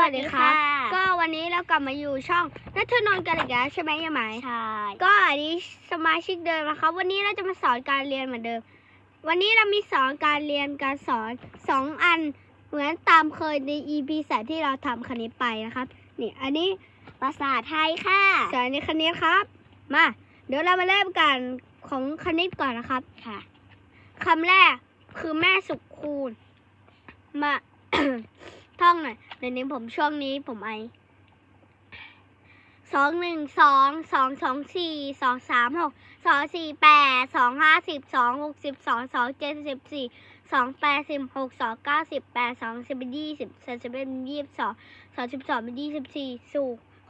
วัสดีครับก็วันนี้เรากลับมาอยู่ช่องนัทนนท์กันอีกแล้วใช่ไหมยายไหมใช่ก็อันนี้สมาชิกเดิมนะครับวันนี้เราจะมาสอนการเรียนเหมือนเดิม วันนี้เรามีสอนการเรียนการสอนสองอัน เหมือนตามเคยใน EP สายที่เราทำคณิตไปนะครับนี่อันนี้ภาษาไทยค่ะสอนในคณิตครับ มา เดี๋ยวเรามาเริ่มกันของคณิตก่อนนะครับค่ะคำแรกคือแม่สุขคูณมาท่ องหน่อยเดี๋ยวนี้ผมช่วงนี้ผมไอสองหนึ่งสองสองสองสี่สองสามหกสองสี่แปดสองห้าสิบสองหกสิบสองสองเจ็ดสิบสี่สองแปดสิบหกสองเก้าสิบแปดสองสิบเป็นยี่สิบสามสิบเป็นยี่สิบสองสองสิบสองเป็นยี่สิบสี่สู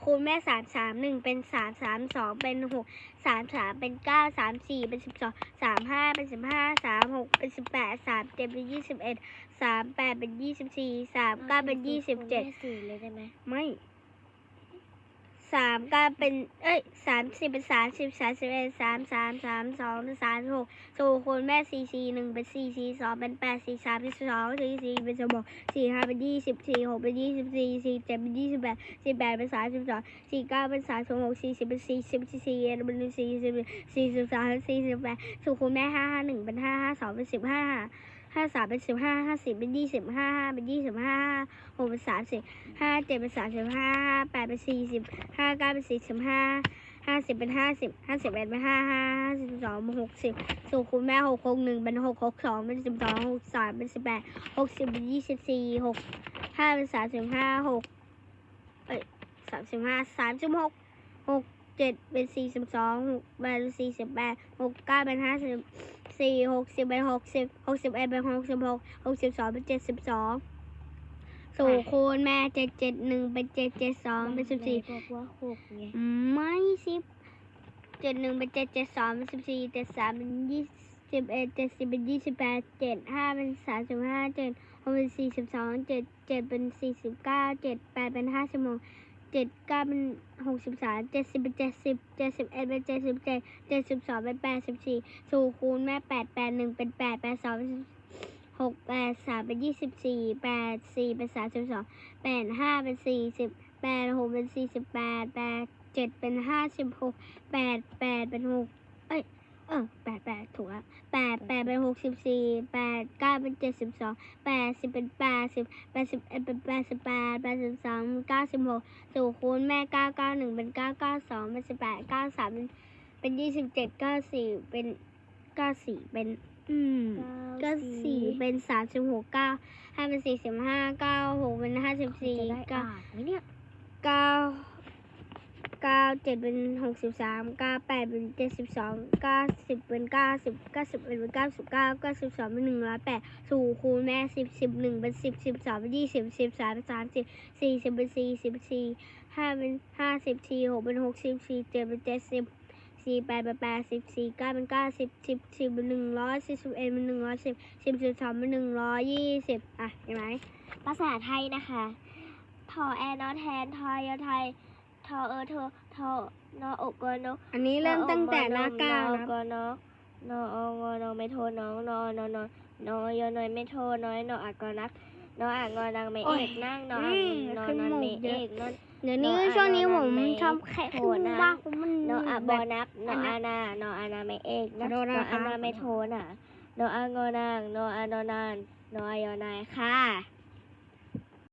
คูณแม่สามสามหนึ่งเป็นสามสามสองเป็นหกสามสามเป็นเก้าสามสี่เป็นสิบสองสามห้าเป็นสิบห้าสามหกเป็นสิบแปดสามเจ็ดเป็นยี่สิบเอ็ดสามแปดเป็นยี่สิบสี่สามเก้าเป็นยี่สิบเจ็ดสี่เลยได้ไหมไม่ สามเก้าเป็น เอ้ยสามสิบเป็นสามสิบสามสิบเอ็ดสามสามสามสองเป็นสามหกสูคูณแม่สี่สี่หนึ่งเป็นสี่สี่สองเป็นแปดสี่สามเป็นสองสี่สี่เป็นสมองสี่ห้าเป็นยี่สิบสี่หกเป็นยี่สิบสี่สี่เจ็ดเป็นยี่สิบแปดสี่แปดเป็นสามสิบสองสี่เก้าเป็นสามสิบหกสี่สิบเป็นสี่สิบสี่เอ็ดเป็นสี่สิบสี่สิบสองสี่สิบแปดสูคูณแม่ห้าห้าหนึ่งเป็นห้าห้าสองเป็นสิบห้า ห้าสามเป็นสิบห้าห้าสิบเป็นยี่สิบห้าห้าเป็นยี่สิบห้าหกเป็นสามสิบห้าเจ็ดเป็นสามสิบห้าแปดเป็นสี่สิบห้าเก้าเป็นสี่สิบห้าห้าสิบเป็นห้าสิบห้าสิบเอ็ดเป็นห้าห้าห้าสิบสองเป็นหกสิบสูคูณแม่หกหกหนึ่งเป็นหกหกสองเป็นสิบสองหกสามเป็นสิบแปดหกสิบเป็นยี่สิบสี่หกห้าเป็นสามสิบห้าหกเอ้ยสามสิบห้าสามสิบหกหก เจ็ดเป็นสี่สิบสองหกแปดเป็นสี่สิบแปดหกเก้าเป็นห้าสิบสี่หกสิบเป็นหกสิบหกสิบเอ็ดเป็นหกสิบหกหกสิบสองเป็นเจ็ดสิบสองสูคูณแม่เจ็ดเจ็ดหนึ่งเป็นเจ็ดเจ็ดสองเป็นสิบสี่บอกว่าหกไงไม่สิบเจ็ดหนึ่งเป็นเจ็ดเจ็ดสองเป็นสิบสี่เจ็ดสามเป็นยี่สิบเอ็ดเจ็ดสิบเป็นยี่สิบแปดเจ็ดห้าเป็นสามสิบห้าเจ็ดหกเป็นสี่สิบสองเจ็ดเจ็ดเป็นสี่สิบเก้าเจ็ดแปดเป็นห้าสิบหก เจ็ดเก้าเป็นหกสิบสามเจ็ดสิบเป็นเจ็ดสิบเจ็ดสิบเอ็ดเป็นเจ็ดสิบเจ็ดเจ็ดสิบสองเป็นแปดสิบสี่สูคูณแม่แปดแปดหนึ่งเป็นแปดแปดสองหกแปดสามเป็นยี่สิบสี่แปดสี่เป็นสามสิบสองแปดห้าเป็นสี่สิบแปดหกเป็นสี่สิบแปดแปดเจ็ดเป็นห้าสิบหกแปดแปดเป็นหกเอ้ย เออแปดแปดถูกแล้วแปดแปดเป็นหกสิบสี่แปดเก้าเป็นเจ็ดสิบสองแปดสิบเป็นแปดสิบแปดสิบเอ็ดเป็นแปดสิบแปดแปดสิบสองเก้าสิบหกสู่คูณแม่เก้าเก้าหนึ่งเป็นเก้าเก้าสองเป็นสิบแปดเก้าสามเป็นเป็นยี่สิบเจ็ดเก้าสี่เป็นเก้าสี่เป็น อืมเก้าสี่เป็นสามสิบหกเก้าห้าเป็นสี่สิบห้าเก้าหกเป็นห้าสิบสี่จะได้เก้าอ่านไหมเนี่ยเก้า เก้าเจ็ดเป็นหกสิบสามเก้าแปดเป็นเจ็ดสิบสองเก้าสิบเป็นเก้าสิบเก้าสิบเป็นเก้าสิบเก้าเก้าสิบสองเป็นหนึ่งร้อยแปดสู่คูณแม่สิบสิบหนึ่งเป็นสิบสิบสองเป็นยี่สิบสิบสามเป็นสามสิบสี่สิบเป็นสี่สิบสี่ห้าเป็นห้าสิบสี่หกเป็นหกสิบสี่เจ็ดเป็นเจ็ดสิบสี่แปดเป็นแปดสิบสี่เก้าเป็นเก้าสิบสิบสิบเป็นหนึ่งร้อยสิบสิบเอ็ดเป็นหนึ่งร้อยสิบสิบสิบสองเป็นหนึ่งร้อยยี่สิบอะเห็นไหมภาษาไทยนะคะ ทอแอนอแทนทอยไทย ทอเออเธอทอนออกกอนออันนี้เริ่มตั้งแต่หน้าเก้านะนะกอนอนอองอนอไม่โทน้องนอนอนอนอยอนอยไม่โทน้อยนออากอนักนออ่างอนังไม่เอกนั่งนออ่างนอนอนไม่เอกนอนเดี๋ยวนี้ช่วงนี้ผมไม่ทำแค่โทษนะว่ามันนออาบแบอนับนออานานออานาไม่เอกนออานาไม่โทน่ะนออางอนางนออานอนานนออยอนายค่ะ